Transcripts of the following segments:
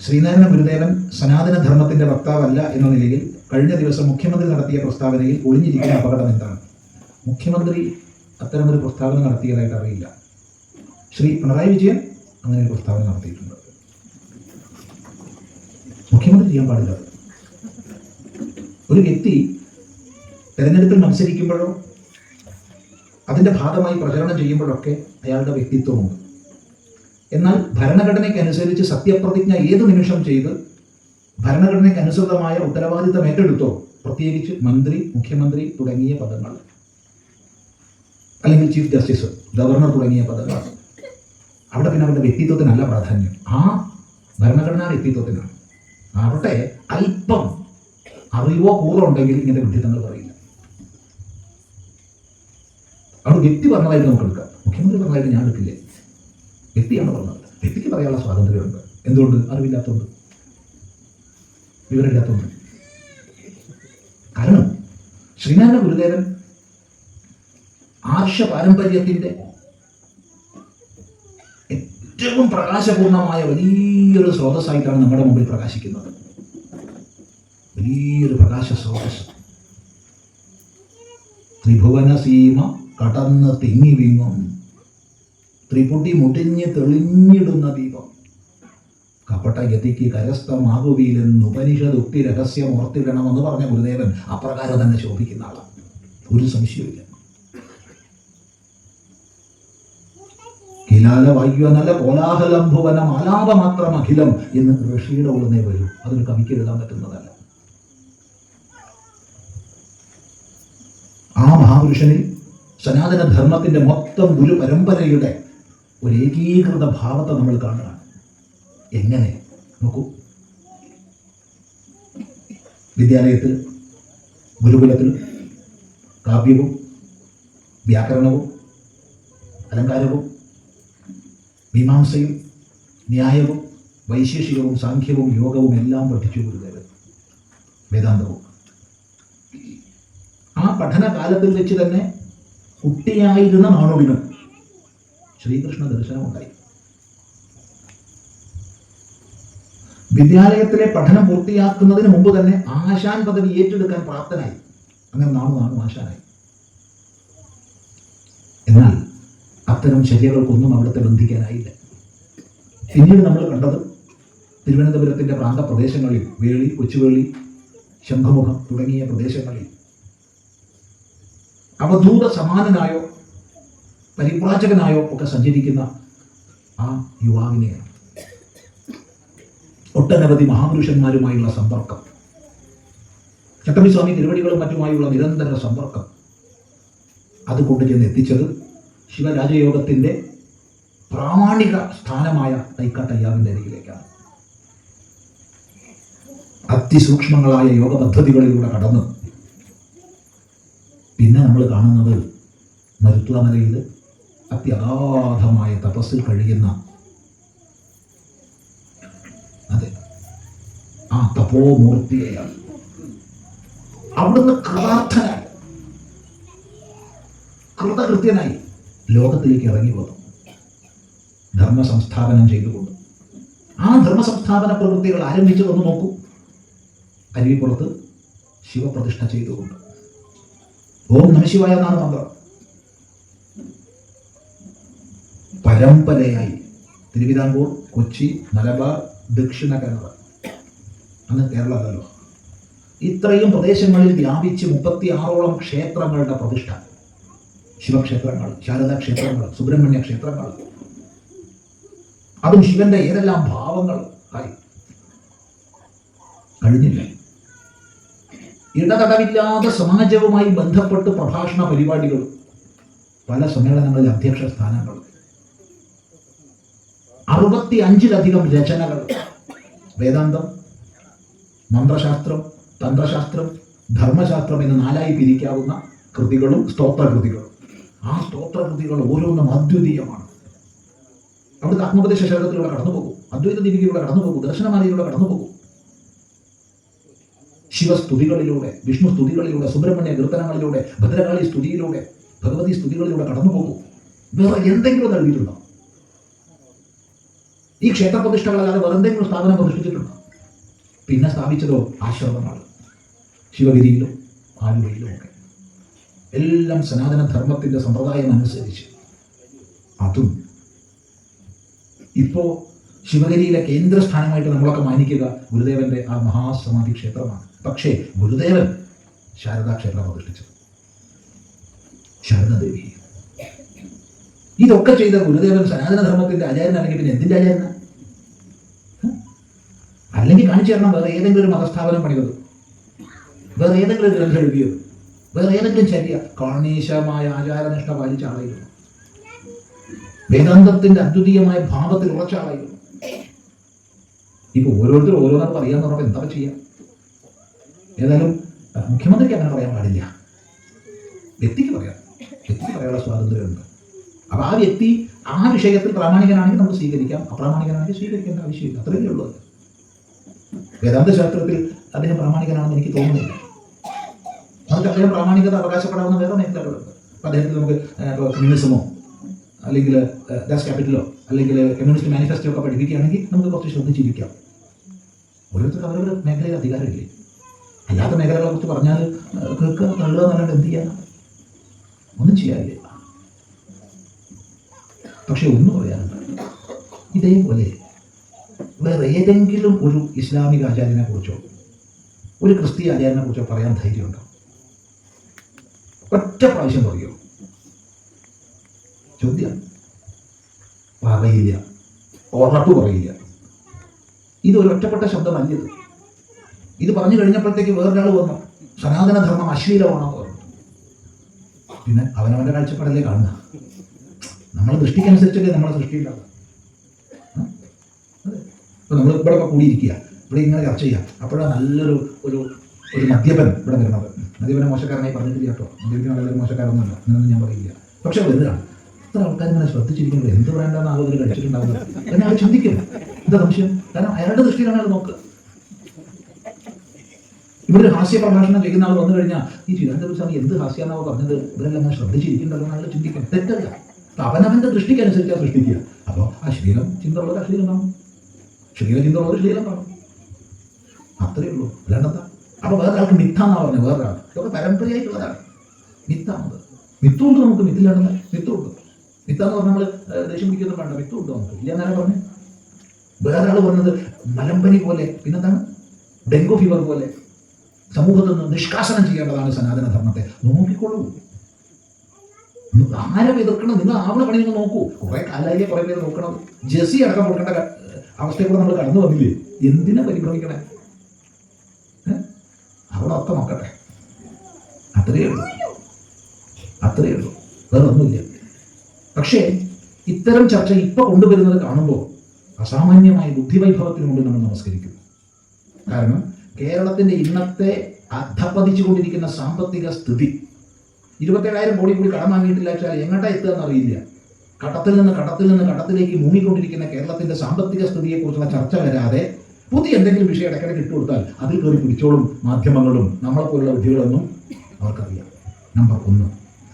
ശ്രീനാരായണ ഗുരുദേവൻ സനാതന ധർമ്മത്തിന്റെ വക്താവല്ല എന്ന നിലയിൽ കഴിഞ്ഞ ദിവസം മുഖ്യമന്ത്രി നടത്തിയ പ്രസ്താവനയിൽ ഒളിഞ്ഞിരിക്കുന്ന അപകടം എന്താണ്? മുഖ്യമന്ത്രി അത്തരമൊരു പ്രസ്താവന നടത്തിയതായിട്ട് അറിയില്ല. ശ്രീ പിണറായി വിജയൻ അങ്ങനെ ഒരു പ്രസ്താവന നടത്തിയിട്ടുണ്ട്. മുഖ്യമന്ത്രി ചെയ്യാൻ പാടില്ല. ഒരു വ്യക്തി തെരഞ്ഞെടുപ്പിൽ മത്സരിക്കുമ്പോഴോ അതിന്റെ ഭാഗമായി പ്രചരണം ചെയ്യുമ്പോഴൊക്കെ അയാളുടെ വ്യക്തിത്വമുണ്ട്. എന്നാൽ ഭരണഘടനയ്ക്ക് അനുസരിച്ച് സത്യപ്രതിജ്ഞ ഏത് നിമിഷം ചെയ്ത് ഭരണഘടനയ്ക്ക് അനുസൃതമായ ഉത്തരവാദിത്തം ഏറ്റെടുത്തോ? പ്രത്യേകിച്ച് മന്ത്രി മുഖ്യമന്ത്രി തുടങ്ങിയ പദങ്ങൾ. അല്ലെങ്കിൽ ചീഫ് ജസ്റ്റിസ് ഗവർണർ തുടങ്ങിയ പദങ്ങൾ. അവിടെ പിന്നെ അവരുടെ വ്യക്തിത്വത്തിനല്ല പ്രാധാന്യം. ആ ഭരണഘടനാ വ്യക്തിത്വത്തിനാണ്. അവിടെ അല്പം അറിവോ കൂറോ ഉണ്ടെങ്കിൽ ഇങ്ങനെ വിഡ്ഢിത്തങ്ങൾ പറയില്ല. അവിടെ വ്യക്തി പറഞ്ഞതായിട്ട് നമുക്ക് എടുക്കാം. മുഖ്യമന്ത്രി പറഞ്ഞതായിട്ട് ഞാൻ എടുക്കില്ലേ? വ്യക്തിയാണ് പറഞ്ഞത് വ്യക്തിക്ക് പറയാനുള്ള സ്വാതന്ത്ര്യമുണ്ട്. എന്തുകൊണ്ട്? അറിവില്ലാത്തതുകൊണ്ട്. വിവരമില്ലാത്തതുകൊണ്ട്. കാരണം ശ്രീനാരായണ ഗുരുദേവൻ ആർഷ പാരമ്പര്യത്തിന്റെ ഏറ്റവും പ്രകാശപൂർണമായ വലിയൊരു സ്രോതസ്സായിട്ടാണ് നമ്മുടെ മുമ്പിൽ പ്രകാശിക്കുന്നത്. വലിയൊരു പ്രകാശ സ്രോതസ് ത്രിഭുവന സീമ കടന്ന് തിങ്ങി വിങ്ങും. ത്രിപുടി മുടിഞ്ഞ് തെളിഞ്ഞിടുന്ന ദീപം. കപട ഗതിക്ക് ഉപനിഷത് ഉപനിഷദുക്തി രഹസ്യം ഓർത്തിടണമെന്ന് പറഞ്ഞ ഗുരുദേവൻ അപ്രകാരം തന്നെ ശോഭിക്കുന്ന ആളാണ് ഒരു സംശയമില്ല കിലാല കോലാഹലം ഭുവനം ആലാപമാത്രം അഖിലം എന്ന് ഋഷിയുടെ ഉള്ളിനെ വരൂ. അതൊരു കവിക്ക് എഴുതാൻ പറ്റുന്നതല്ല. ആ മഹാപുരുഷനിൽ സനാതന ധർമ്മത്തിന്റെ മൊത്തം ഗുരു പരമ്പരയുടെ ഒരു ഏകീകൃത ഭാവത്തെ നമ്മൾ കാണുകയാണ് എങ്ങനെ? നോക്കൂ. വിദ്യാലയത്തിൽ ഗുരുകുലത്തിൽ കാവ്യവും വ്യാകരണവും അലങ്കാരവും മീമാംസയും ന്യായവും വൈശേഷികവും സാഖ്യവും യോഗവും എല്ലാം പഠിച്ചു ഗുരുദേവൻ വേദാന്തവും. ആ പഠനകാലത്തിൽ വെച്ച് തന്നെ കുട്ടിയായിരുന്ന മാണുവിനും ശ്രീകൃഷ്ണ ദർശനമുണ്ടായി. വിദ്യാലയത്തിലെ പഠനം പൂർത്തിയാക്കുന്നതിന് മുമ്പ് തന്നെ ആശാൻ പദവി ഏറ്റെടുക്കാൻ പ്രാപ്തനായി. അങ്ങനെ നാണു നാണു ആശാനായി. എന്നാൽ അത്തരം ശരീരങ്ങൾക്കൊന്നും അവിടുത്തെ ബന്ധിക്കാനായില്ല. പിന്നീട് നമ്മൾ കണ്ടത് തിരുവനന്തപുരത്തിന്റെ പ്രാന്തപ്രദേശങ്ങളിൽ വേളി കൊച്ചുവേളി ശംഖുമുഖം തുടങ്ങിയ പ്രദേശങ്ങളിൽ അവധൂത സമാനനായോ പരിപ്രാജകനായോ ഒക്കെ സഞ്ചരിക്കുന്ന ആ യുവാവിനെയാണ്. ഒട്ടനവധി മഹാപുരുഷന്മാരുമായുള്ള സമ്പർക്കം. ചട്ടമ്പിസ്വാമി തിരുവടികളും മറ്റുമായുള്ള നിരന്തര സമ്പർക്കം. അത് കൊണ്ടുചെന്ന് എത്തിച്ചത് ശിവരാജയോഗത്തിന്റെ പ്രാമാണിക സ്ഥാനമായ തൈക്കാട്ടയ്യാവിന്റെ അരികിലേക്കാണ്. അതിസൂക്ഷ്മങ്ങളായ യോഗ പദ്ധതികളിലൂടെ കടന്ന്. പിന്നെ നമ്മൾ കാണുന്നത് മരുത്വാമലയിൽ അത്യഗാധമായ തപസ്സിൽ കഴിയുന്ന അതെ. ആ തപോമൂർത്തിയെയാണ്. അവിടുന്ന് കൃതാർത്ഥനായി. കൃതകൃത്യനായി ലോകത്തിലേക്ക് ഇറങ്ങി വന്നു. ധർമ്മ സംസ്ഥാപനം ചെയ്തുകൊണ്ട്. ആ ധർമ്മ സംസ്ഥാപന പ്രവൃത്തികൾ ആരംഭിച്ചു വന്ന് നോക്കൂ. അരുവിപ്പുറത്ത് ശിവപ്രതിഷ്ഠ ചെയ്തുകൊണ്ട്. ഓം നമശിവായ എന്നാണ് മന്ത്രം. പരമ്പരയായി. തിരുവിതാംകൂർ കൊച്ചി മലബാർ ദക്ഷിണ കന്നഡ അന്ന് കേരളമല്ലോ ഇത്രയും പ്രദേശങ്ങളിൽ വ്യാപിച്ച് മുപ്പത്തി ആറോളം ക്ഷേത്രങ്ങളുടെ പ്രതിഷ്ഠ. ശിവക്ഷേത്രങ്ങൾ ശാരദാ ക്ഷേത്രങ്ങൾ സുബ്രഹ്മണ്യ ക്ഷേത്രങ്ങൾ. അതും ശിവന്റെ ഏതെല്ലാം ഭാവങ്ങൾ ആയി. കഴിഞ്ഞില്ല. ഇടതടവില്ലാതെ സമാജവുമായി ബന്ധപ്പെട്ട് പ്രഭാഷണ പരിപാടികൾ പല സമ്മേളനങ്ങളിൽ അധ്യക്ഷ സ്ഥാനങ്ങൾ അറുപത്തി അഞ്ചിലധികം രചനകൾ. വേദാന്തം മന്ത്രശാസ്ത്രം തന്ത്രശാസ്ത്രം ധർമ്മശാസ്ത്രം എന്ന് നാലായി പിരിക്കാവുന്ന കൃതികളും സ്തോത്രകൃതികളും. ആ സ്തോത്രകൃതികൾ ഓരോന്നും അദ്വിതീയമാണ്. അവിടുത്തെ ആത്മോപദേശ ശരീരത്തിലൂടെ കടന്നുപോകും അദ്വൈത ദീപികയിലൂടെ കടന്നുപോകും ദർശനമാലയിലൂടെ കടന്നുപോകും ശിവസ്തുതികളിലൂടെ വിഷ്ണു സ്തുതികളിലൂടെ സുബ്രഹ്മണ്യ കീർത്തനങ്ങളിലൂടെ ഭദ്രകാളി സ്തുതിയിലൂടെ ഭഗവതി സ്തുതികളിലൂടെ കടന്നുപോകും വേറെ എന്തെങ്കിലും നൽകിയിട്ടുണ്ടോ? ഈ ക്ഷേത്ര പ്രതിഷ്ഠകളല്ലാതെ വേറെ എന്തെങ്കിലും സ്ഥാപനം പ്രതിഷ്ഠിച്ചിട്ടുണ്ടോ? പിന്നെ സ്ഥാപിച്ചതോ ആശ്രമമാണ് ശിവഗിരിയിലും ആലുവയിലും ഒക്കെ. എല്ലാം സനാതന ധർമ്മത്തിന്റെ സമ്പ്രദായം അനുസരിച്ച് അതും ഇപ്പോ ശിവഗിരിയിലെ കേന്ദ്രസ്ഥാനമായിട്ട് നമ്മളൊക്കെ മാനിക്കുക ഗുരുദേവന്റെ ആ മഹാസമാധി ക്ഷേത്രമാണ്. പക്ഷേ ഗുരുദേവൻ ശാരദാ ക്ഷേത്രം പ്രതിഷ്ഠിച്ചത്. ശാരദാദേവി ഇതൊക്കെ ചെയ്ത ഗുരുദേവൻ സനാതനധർമ്മത്തിന്റെ അല്ലെങ്കിൽ പിന്നെ എന്തിന്റെ ആചാര്യന? അല്ലെങ്കിൽ കാണിച്ചു തരണം വേറെ ഏതെങ്കിലും ഒരു മതസ്ഥാപനം പണിതത്. വേറെ ഏതെങ്കിലും ഒരു ഗ്രന്ഥം എഴുതിയത്. വേറെ ഏതെങ്കിലും ചര്യ. കാണീശമായ ആചാരനിഷ്ഠ പാലിച്ച ആളായിരുന്നു. വേദാന്തത്തിന്റെ അദ്വിതീയമായ ഭാവത്തിൽ ഉറച്ച ആളായിരുന്നു. ഇപ്പൊ ഓരോരുത്തരും ഓരോന്നൊക്കെ പറയാന്ന് പറഞ്ഞപ്പോൾ എന്താ ചെയ്യാം? ഏതായാലും മുഖ്യമന്ത്രിക്ക് അങ്ങനെ പറയാൻ പാടില്ല. വ്യക്തിക്ക് പറയാം. വ്യക്തിക്ക് പറയാനുള്ള സ്വാതന്ത്ര്യമുണ്ട്. അപ്പൊ ആ വ്യക്തി ആ വിഷയത്തിൽ പ്രാമാണികനാണെങ്കിൽ നമുക്ക് സ്വീകരിക്കാം. അപ്രാമാണികനാണെങ്കിൽ സ്വീകരിക്കേണ്ട ആവശ്യമില്ല. അത്രയേ ഉള്ളൂ. വേദാന്ത ശാസ്ത്രത്തിൽ അദ്ദേഹം പ്രാമാണികനാണെന്ന് എനിക്ക് തോന്നുന്നില്ല. നമുക്ക് അദ്ദേഹം പ്രാമാണികത അവകാശപ്പെടാവുന്ന വേറെ മേഖലകളുണ്ട് അപ്പൊ അദ്ദേഹത്തിൽ നമുക്ക് കമ്മ്യൂണിസമോ അല്ലെങ്കിൽ ദാസ് ക്യാപിറ്റലോ അല്ലെങ്കിൽ കമ്മ്യൂണിസ്റ്റ് മാനിഫെസ്റ്റോ ഒക്കെ പഠിപ്പിക്കുകയാണെങ്കിൽ നമുക്ക് കുറച്ച് ശ്രദ്ധിച്ചിരിക്കാം ഓരോരുത്തർക്ക് അവരുടെ മേഖലയിൽ അധികാരമില്ലേ? അല്ലാത്ത മേഖലകളെ കുറിച്ച് പറഞ്ഞാൽ കേൾക്കുക തള്ളുക എന്നല്ലാണ്ട് എന്ത് ചെയ്യാം ഒന്നും ചെയ്യാറില്ല പക്ഷെ ഒന്നും പറയാനുണ്ട്. ഇതേപോലെ വേറെ ഏതെങ്കിലും ഒരു ഇസ്ലാമിക ആചാര്യനെ കുറിച്ചോ ഒരു ക്രിസ്തീയ ആചാര്യനെ കുറിച്ചോ പറയാൻ ധൈര്യമുണ്ടോ? ഒറ്റ പ്രാവശ്യം പറയോ. ചോദ്യം. പറയില്ല. ഉറപ്പ് പറയില്ല. ഇത് ഒരു ഒറ്റപ്പെട്ട ശബ്ദമല്ലത് ഇത് പറഞ്ഞു കഴിഞ്ഞപ്പോഴത്തേക്ക് വേറൊരാൾ വന്നു. സനാതനധർമ്മം അശ്ലീലമാണെന്ന് പറഞ്ഞു. പിന്നെ അവനവന്റെ കാഴ്ചപ്പാടല്ലേ കാണുക. നമ്മളെ ദൃഷ്ടിക്കനുസരിച്ചല്ലേ നമ്മളെ സൃഷ്ടിയില്ലാതെ ഇപ്പൊ നമ്മൾ ഇവിടെ കൂടിയിരിക്കുക. ഇവിടെ ഇങ്ങനെ ചർച്ച ചെയ്യാം അപ്പോഴാണ് നല്ലൊരു ഒരു ഒരു മദ്യപൻ ഇവിടെ വരുന്നത്. മദ്യപനെ മോശക്കാരനായി പറഞ്ഞിട്ടില്ല കേട്ടോ. മദ്യപിക്കുന്ന വളരെ മോശക്കാരൊന്നുമല്ല എന്നൊന്നും ഞാൻ പറയില്ല. പക്ഷെ വലുതാണ് ഇത്ര ആൾക്കാർ ഇങ്ങനെ ശ്രദ്ധിച്ചിരിക്കുന്നത് എന്ത് വേണ്ടെന്ന് ആളുകൾ കഴിച്ചിട്ടുണ്ടാവുന്നത് എന്ന് അയാൾ ചിന്തിക്കില്ല എന്താ സംശയം? കാരണം അയാളുടെ ദൃഷ്ടിയിലാണ് അയാൾ നോക്കുക. ഇവിടെ ഹാസ്യ പ്രഭാഷണം ചെയ്യുന്ന ആൾ വന്നു കഴിഞ്ഞാൽ ഈ ചിദാനന്ദ സ്വാമി എന്ത് ഹാസ്യാന്നാവോ പറഞ്ഞത്? ഇവരെല്ലാം ഞാൻ ശ്രദ്ധിച്ചിരിക്കണ്ടല്ലോ എന്നാണ് അയാൾ ചിന്തിക്കും. തെറ്റല്ല. അവനവന്റെ ദൃഷ്ടിക്കനുസരിച്ചാണ് സൃഷ്ടിക്കുക. അപ്പോൾ ശരീരം ചിന്ത ഉള്ളത് അശ്ലീലം കാണും ഒരു ശ്ലീലം കാണും അത്രയേ ഉള്ളൂ. അല്ലാണ്ടെന്താ അപ്പൊ വേറെ ആൾക്ക് മിത്താന്നാ പറഞ്ഞത് വേറെ ആൾ ഇതൊക്കെ പരമ്പരയായിട്ടുള്ളതാണ്. മിത്താണത്. മിത്തുണ്ട് നമുക്ക് മിത്തിലാണെന്ന് മിത്തുണ്ട്. മിത്താന്ന് പറഞ്ഞാൽ നമ്മൾ ദേഷ്യം പിടിക്കുന്ന വേണ്ട. മിത്തുണ്ട് നമുക്ക്. ഇല്ല എന്നാലും പറഞ്ഞു? വേറെ ആൾ പറഞ്ഞത് മലമ്പനി പോലെ. പിന്നെന്താണ്? ഡെങ്കു ഫീവർ പോലെ. സമൂഹത്തിൽ നിന്ന് നിഷ്കാസനം ചെയ്യേണ്ടതാണ് സനാതന ധർമ്മത്തെ. നോക്കിക്കൊള്ളൂ. ആരും എതിർക്കണം? നിങ്ങൾ ആവണ പണി നിങ്ങൾ നോക്കൂ. കുറെ കാലായി കുറെ പേര് നോക്കണം ജെസി അടക്കം കൊടുക്കേണ്ട കൂടെ നമ്മൾ കടന്നു വന്നില്ലേ? എന്തിനാ പരിഭ്രമിക്കണേ? അവിടെ ഒക്കെ നോക്കട്ടെ. അത്രയേ ഉള്ളൂ. അത്രയേ ഉള്ളൂ. വേറെ ഒന്നുമില്ല. പക്ഷേ ഇത്തരം ചർച്ച ഇപ്പൊ കൊണ്ടുവരുന്നത് കാണുമ്പോൾ അസാമാന്യമായ ബുദ്ധിവൈഭവത്തിന് മുമ്പിൽ നമ്മൾ നമസ്കരിക്കുന്നു. കാരണം കേരളത്തിന്റെ ഇന്നത്തെ അധപ്പതിച്ചുകൊണ്ടിരിക്കുന്ന സാമ്പത്തിക സ്ഥിതി ഇരുപത്തേഴായിരം കോടി കൂടി കടം വാങ്ങിയിട്ടില്ല വെച്ചാൽ എങ്ങോട്ടാ എത്തുക എന്നറിയില്ല. കടത്തിൽ നിന്ന് കടത്തിൽ നിന്ന് കടത്തിലേക്ക് മുങ്ങിക്കൊണ്ടിരിക്കുന്ന കേരളത്തിന്റെ സാമ്പത്തിക സ്ഥിതിയെ കുറിച്ചുള്ള ചർച്ച വരാതെ പുതിയ എന്തെങ്കിലും വിഷയം ഇടയ്ക്കിടയ്ക്ക് ഇട്ട് കൊടുത്താൽ അതിൽ കയറി പിടിച്ചോളും മാധ്യമങ്ങളും നമ്മളെ പോലുള്ള വിധികളൊന്നും അവർക്കറിയാം. നമ്പർ ഒന്ന്.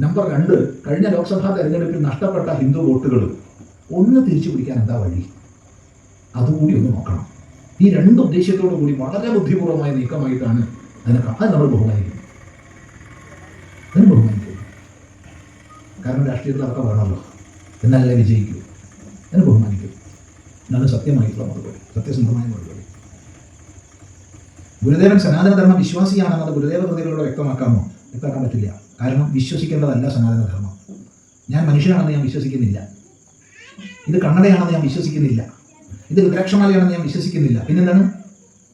നമ്പർ രണ്ട് കഴിഞ്ഞ ലോക്സഭാ തെരഞ്ഞെടുപ്പിൽ നഷ്ടപ്പെട്ട ഹിന്ദു വോട്ടുകൾ ഒന്ന് തിരിച്ചു പിടിക്കാൻ എന്താ വഴി? അതുകൂടി ഒന്ന് നോക്കണം. ഈ രണ്ട് ഉദ്ദേശ്യത്തോടു കൂടി വളരെ ബുദ്ധിപൂർവമായ നീക്കമായിട്ടാണ് അതിനെ അത് നമ്മൾ ബഹുമാനിക്കുന്നത്. അതിന് ബഹുമാനിക്കുന്നു കാരണം രാഷ്ട്രീയത്തിൽ അതൊക്കെ വേണമല്ലോ. എന്നാലല്ലേ വിജയിക്കൂ എന്നെ ബഹുമാനിക്കും. എന്നാണ് സത്യമായിട്ടുള്ള മറുപടി സത്യസന്ധമായ മറുപടി ഗുരുദേവൻ സനാതനധർമ്മ വിശ്വാസിയാണെന്നത് ഗുരുദേവ കൃതികളിലൂടെ വ്യക്തമാക്കാമോ? വ്യക്തമാക്കാൻ പറ്റില്ല. കാരണം വിശ്വസിക്കേണ്ടതല്ല സനാതനധർമ്മം. ഞാൻ മനുഷ്യനാണെന്ന് ഞാൻ വിശ്വസിക്കുന്നില്ല. ഇത് കണ്ണടയാണെന്ന് ഞാൻ വിശ്വസിക്കുന്നില്ല. ഇത് രുദ്രാക്ഷമാലയാണെന്ന് ഞാൻ വിശ്വസിക്കുന്നില്ല. പിന്നെന്താണ്?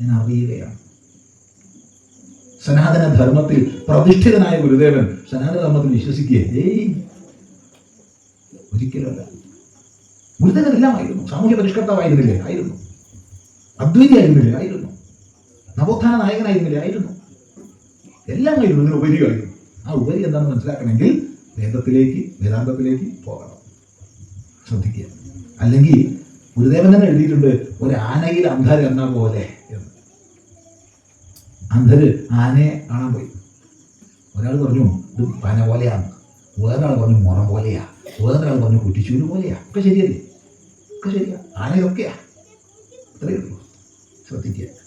ഞാൻ അറിയുകയാണ്. സനാതനധർമ്മത്തിൽ പ്രതിഷ്ഠിതനായ ഗുരുദേവൻ സനാതനധർമ്മത്തിൽ വിശ്വസിക്കുകയേ. ഏയ്! ഒരിക്കലുമല്ല ഗുരുദേവൻ എല്ലാമായിരുന്നു സാമൂഹ്യ പരിഷ്കർത്താവായിരുന്നില്ലേ? ആയിരുന്നു. അദ്വൈതിയായിരുന്നില്ലേ ആയിരുന്നു. നവോത്ഥാന നായകനായിരുന്നില്ലേ? ആയിരുന്നു. എല്ലാമായിരുന്നു ഇതിന് ഉപരിയായിരുന്നു ആ ഉപരി എന്താണെന്ന് മനസ്സിലാക്കണമെങ്കിൽ വേദത്തിലേക്ക് വേദാന്തത്തിലേക്ക് പോകണം. ശ്രദ്ധിക്കുക. അല്ലെങ്കിൽ ഗുരുദേവൻ തന്നെ എഴുതിയിട്ടുണ്ട് ഒരു ആനയിൽ അന്ധർ എന്ന പോലെ എന്ന്. അന്ധര് ആനയെ കാണാൻ പോയി. ഒരാൾ പറഞ്ഞു ഇത് പന പോലെയാണ്. വേറൊരാൾ പറഞ്ഞു മുറം പോലെയാ വേറൊരാൾ പറഞ്ഞു കുറ്റിച്ചൂര് പോലെയാ. ഒക്കെ ശരിയല്ലേ? ഒക്കെ ശരിയാ. ആന ഇതൊക്കെയാ അത്രയേ ഉള്ളൂ. ശ്രദ്ധിക്കുക.